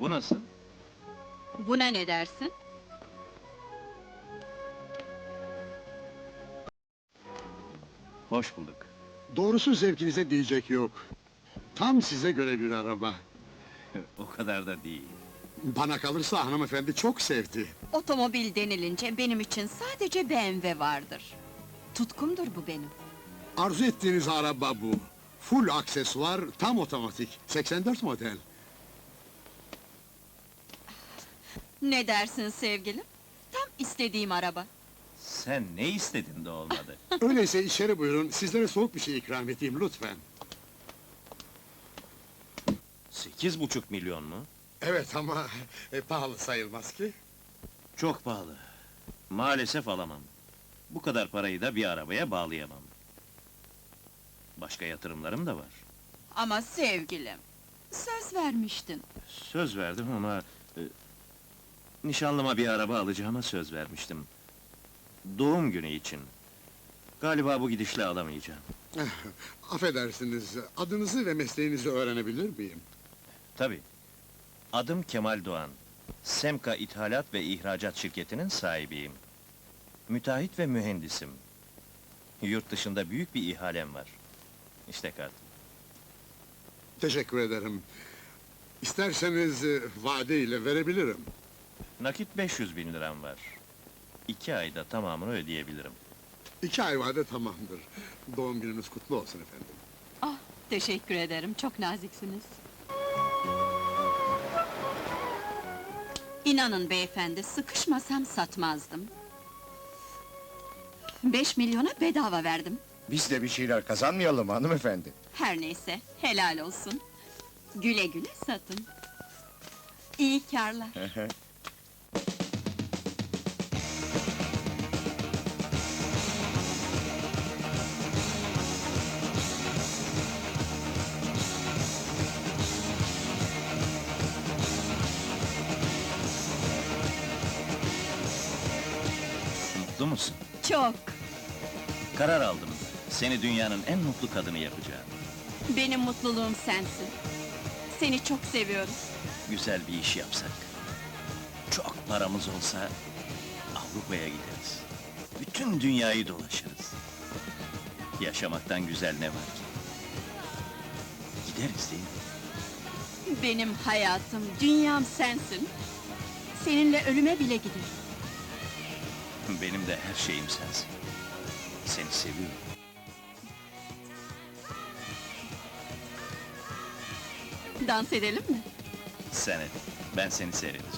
Bu nasıl? Buna ne dersin? Hoş bulduk. Doğrusu zevkinize diyecek yok. Tam size göre bir araba. o kadar da değil. Bana kalırsa hanımefendi çok sevdi. Otomobil denilince benim için sadece BMW vardır. Tutkumdur bu benim. Arzu ettiğiniz araba bu. Full aksesuar, tam otomatik. 84 model. Ne dersin sevgilim? Tam istediğim araba. Sen ne istedin de olmadı. Öyleyse içeri buyurun, sizlere soğuk bir şey ikram edeyim lütfen. Sekiz buçuk milyon mu? Evet ama e, pahalı sayılmaz ki. Çok pahalı. Maalesef alamam. Bu kadar parayı da bir arabaya bağlayamam. Başka yatırımlarım da var. Ama sevgilim, söz vermiştin. Söz verdim ama... e, nişanlıma bir araba alacağıma söz vermiştim. Doğum günü için. Galiba bu gidişle alamayacağım. Affedersiniz, adınızı ve mesleğinizi öğrenebilir miyim? Tabii. Adım Kemal Doğan. Semka İthalat ve İhracat Şirketi'nin sahibiyim. Müteahhit ve mühendisim. Yurt dışında büyük bir ihalem var. İşte kart. Teşekkür ederim. İsterseniz e, vade ile verebilirim. Nakit 500 bin liram var. İki ayda tamamını ödeyebilirim. İki ay vade tamamdır. Doğum gününüz kutlu olsun efendim. Ah, teşekkür ederim, çok naziksiniz. İnanın beyefendi, sıkışmasam satmazdım. Beş milyona bedava verdim. Biz de bir şeyler kazanmayalım hanımefendi. Her neyse, helal olsun. Güle güle satın. İyi kârlar. musun? Çok. Karar aldım. Seni dünyanın en mutlu kadını yapacağım. Benim mutluluğum sensin. Seni çok seviyorum. Güzel bir iş yapsak. Çok paramız olsa Avrupa'ya gideriz. Bütün dünyayı dolaşırız. Yaşamaktan güzel ne var ki? Gideriz değil mi? Benim hayatım, dünyam sensin. Seninle ölüme bile giderim. Benim de her şeyim sensin. Seni seviyorum. Dans edelim mi? Sen et. Ben seni seyredeceğim.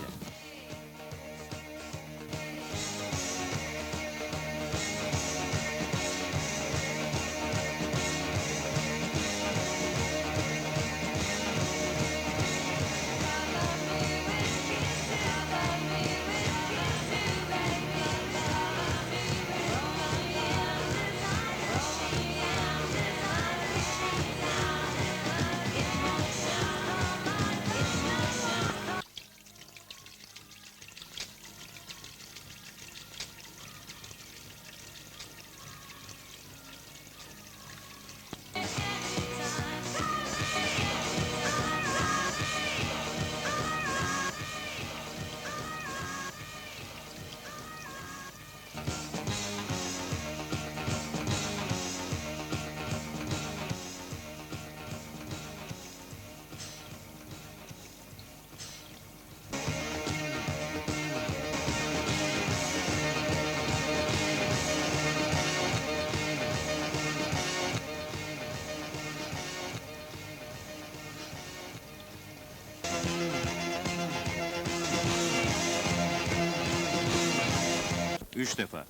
Üç defa.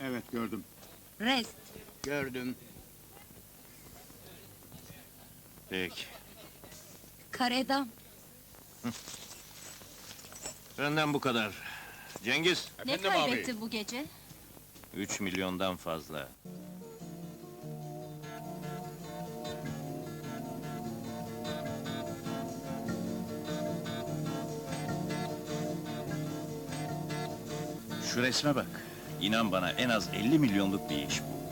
Evet gördüm. Rest. Gördüm. Peki. Karedam. Benden bu kadar. Cengiz, Ne kaybetti bu gece? üç milyondan fazla. Şu resme bak. İnan bana en az 50 milyonluk bir iş bu.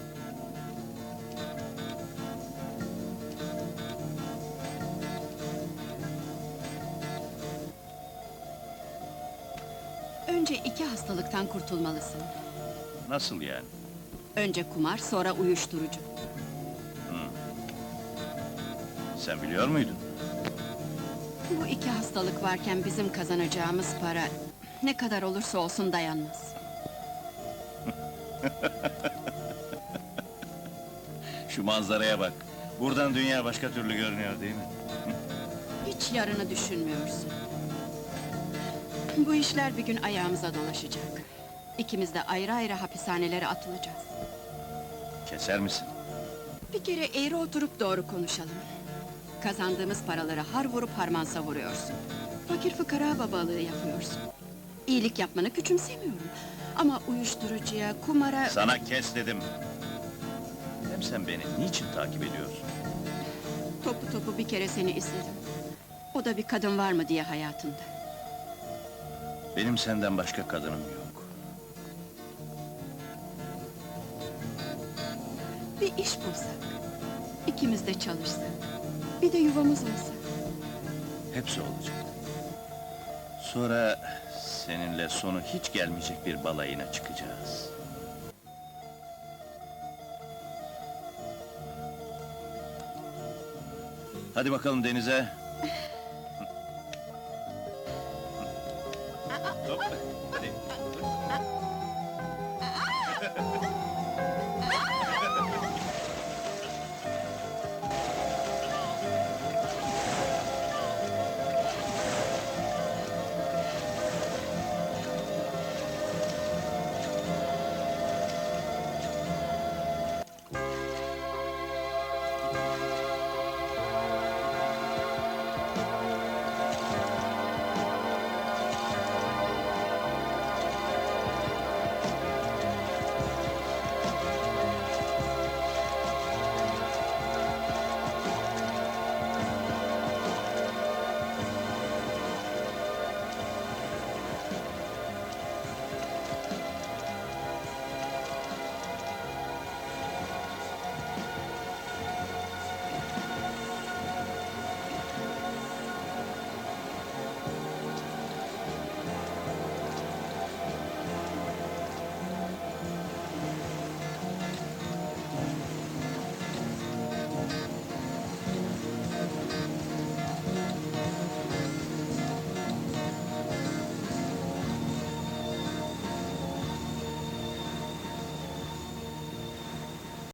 Önce iki hastalıktan kurtulmalısın. Nasıl yani? Önce kumar, sonra uyuşturucu. Sen biliyor muydun? Bu iki hastalık varken bizim kazanacağımız para... ...ne kadar olursa olsun dayanmaz. Şu manzaraya bak. Buradan dünya başka türlü görünüyor değil mi? Hiç yarını düşünmüyorsun. Bu işler bir gün ayağımıza dolaşacak. İkimiz de ayrı ayrı hapishanelere atılacağız. Keser misin? Bir kere eğri oturup doğru konuşalım. Kazandığımız paraları har vurup harman savuruyorsun. Fakir fıkara babalığı yapıyorsun. İyilik yapmanı küçümsemiyorum. Ama uyuşturucuya, kumara... Sana kes dedim. Hem sen beni niçin takip ediyorsun? Topu topu bir kere seni izledim. O da bir kadın var mı diye hayatında. Benim senden başka kadınım yok. Bir iş bulsak. ikimiz de çalışsak. Bir de yuvamız olsa. Hepsi olacak. Sonra seninle sonu hiç gelmeyecek bir balayına çıkacağız. Hadi bakalım denize.